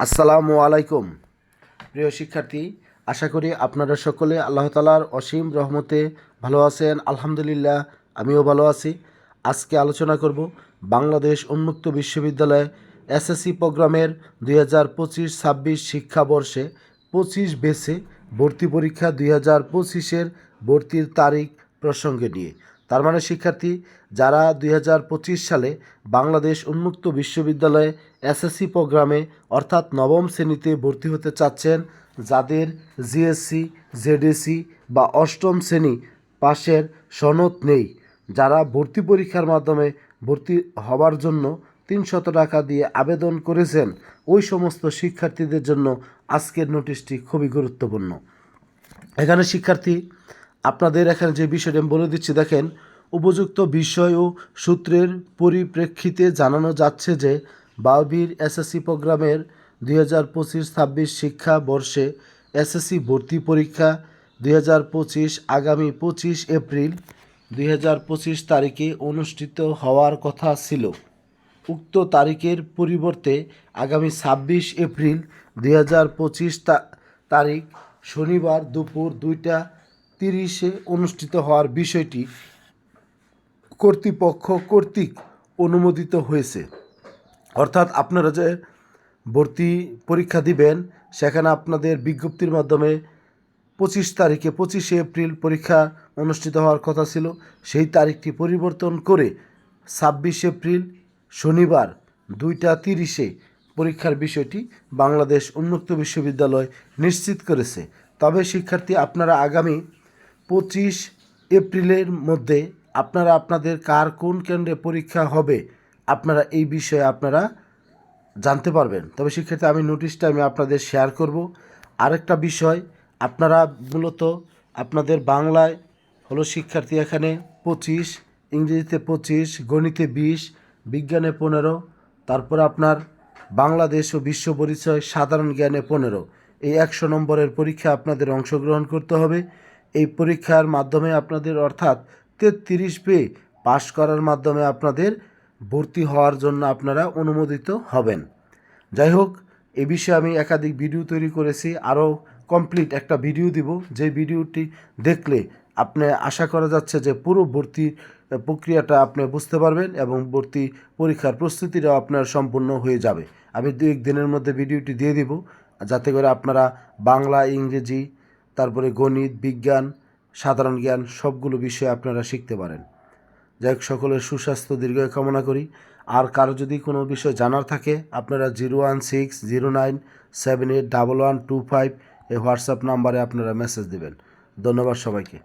আসসালামু আলাইকুম। প্রিয় শিক্ষার্থী, আশা করি আপনারা সকলে আল্লাহ তালার অসীম রহমতে ভালো আছেন। আলহামদুলিল্লাহ, আমিও ভালো আছি। আজকে আলোচনা করব বাংলাদেশ উন্মুক্ত বিশ্ববিদ্যালয় এসএসসি প্রোগ্রামের দুই হাজার পঁচিশ ছাব্বিশ শিক্ষাবর্ষে পঁচিশ বেসে ভর্তি পরীক্ষা দুই হাজার পঁচিশের ভর্তির তারিখ প্রসঙ্গে নিয়ে। তার মানে শিক্ষার্থী যারা দুই হাজার পঁচিশ সালে বাংলাদেশ উন্মুক্ত বিশ্ববিদ্যালয়ে এসএসসি প্রোগ্রামে অর্থাৎ নবম শ্রেণীতে ভর্তি হতে চাচ্ছেন, যাদের জিএসসি জেডিসি বা অষ্টম শ্রেণি পাশের সনদ নেই, যারা ভর্তি পরীক্ষার মাধ্যমে ভর্তি হবার জন্য তিনশত টাকা দিয়ে আবেদন করেছেন, ওই সমস্ত শিক্ষার্থীদের জন্য আজকের নোটিশটি খুবই গুরুত্বপূর্ণ। এখানে শিক্ষার্থী আপনাদের এখানে যে বিষয়টি আমি বলে দিচ্ছি, দেখেন, উপযুক্ত বিষয় ও সূত্রের পরিপ্রেক্ষিতে জানানো যাচ্ছে যে বাউবির এসএসসি প্রোগ্রামের দুই হাজার পঁচিশ ছাব্বিশ শিক্ষাবর্ষে এসএসসি ভর্তি পরীক্ষা দুই হাজার পঁচিশ আগামী পঁচিশ এপ্রিল দুই হাজার পঁচিশ তারিখে অনুষ্ঠিত হওয়ার কথা ছিল। উক্ত তারিখের পরিবর্তে আগামী ছাব্বিশ এপ্রিল দুই হাজার পঁচিশ তারিখ শনিবার দুপুর দুইটা তিরিশে অনুষ্ঠিত হওয়ার বিষয়টি কর্তৃপক্ষ কর্তৃক অনুমোদিত হয়েছে। অর্থাৎ আপনারা যে ভর্তি পরীক্ষা দিবেন, সেখানে আপনাদের বিজ্ঞপ্তির মাধ্যমে পঁচিশ তারিখে, পঁচিশে এপ্রিল পরীক্ষা অনুষ্ঠিত হওয়ার কথা ছিল। সেই তারিখটি পরিবর্তন করে ছাব্বিশ এপ্রিল শনিবার দুইটা তিরিশে পরীক্ষার বিষয়টি বাংলাদেশ উন্মুক্ত বিশ্ববিদ্যালয় নিশ্চিত করেছে। তবে শিক্ষার্থী, আপনারা আগামী পঁচিশ এপ্রিলের মধ্যে আপনারা আপনাদের কার কোন কেন্দ্রে পরীক্ষা হবে, আপনারা এই বিষয়ে আপনারা জানতে পারবেন। তবে সেক্ষেত্রে আমি নোটিশটা আমি আপনাদের শেয়ার করব। আরেকটা বিষয়, আপনারা মূলত আপনাদের বাংলায় হলো শিক্ষার্থী এখানে পঁচিশ, ইংরেজিতে পঁচিশ, গণিতে বিশ, বিজ্ঞানে পনেরো, তারপর আপনার বাংলাদেশ ও বিশ্ব পরিচয় সাধারণ জ্ঞানে পনেরো। এই একশো নম্বরের পরীক্ষা আপনাদের অংশগ্রহণ করতে হবে। এই পরীক্ষার মাধ্যমে আপনাদের অর্থাৎ তেত্রিশ পেয়ে পাশ করার মাধ্যমে আপনাদের ভর্তি হওয়ার জন্য আপনারা অনুমোদিত হবেন। যাই হোক, এ বিষয়ে আমি একাধিক ভিডিও তৈরি করেছি, আরও কমপ্লিট একটা ভিডিও দিব। যে ভিডিওটি দেখলে আপনি আশা করা যাচ্ছে যে পুরো ভর্তি প্রক্রিয়াটা আপনি বুঝতে পারবেন এবং ভর্তি পরীক্ষার প্রস্তুতিটাও আপনার সম্পূর্ণ হয়ে যাবে। আমি দু এক দিনের মধ্যে ভিডিওটি দিয়ে দিব, যাতে করে আপনারা বাংলা, ইংরেজি তারপরে গণিত, বিজ্ঞান, সাধারণ জ্ঞান সবগুলো বিষয়ে আপনারা শিখতে পারেন। যাই হোক, সকলের সুস্বাস্থ্য দীর্ঘ কামনা করি। আর কারও যদি কোনো বিষয় জানার থাকে, আপনারা zero one six zero nine seven eight double one two five এই হোয়াটসঅ্যাপ নাম্বারে আপনারা মেসেজ দেবেন ধন্যবাদ সবাইকে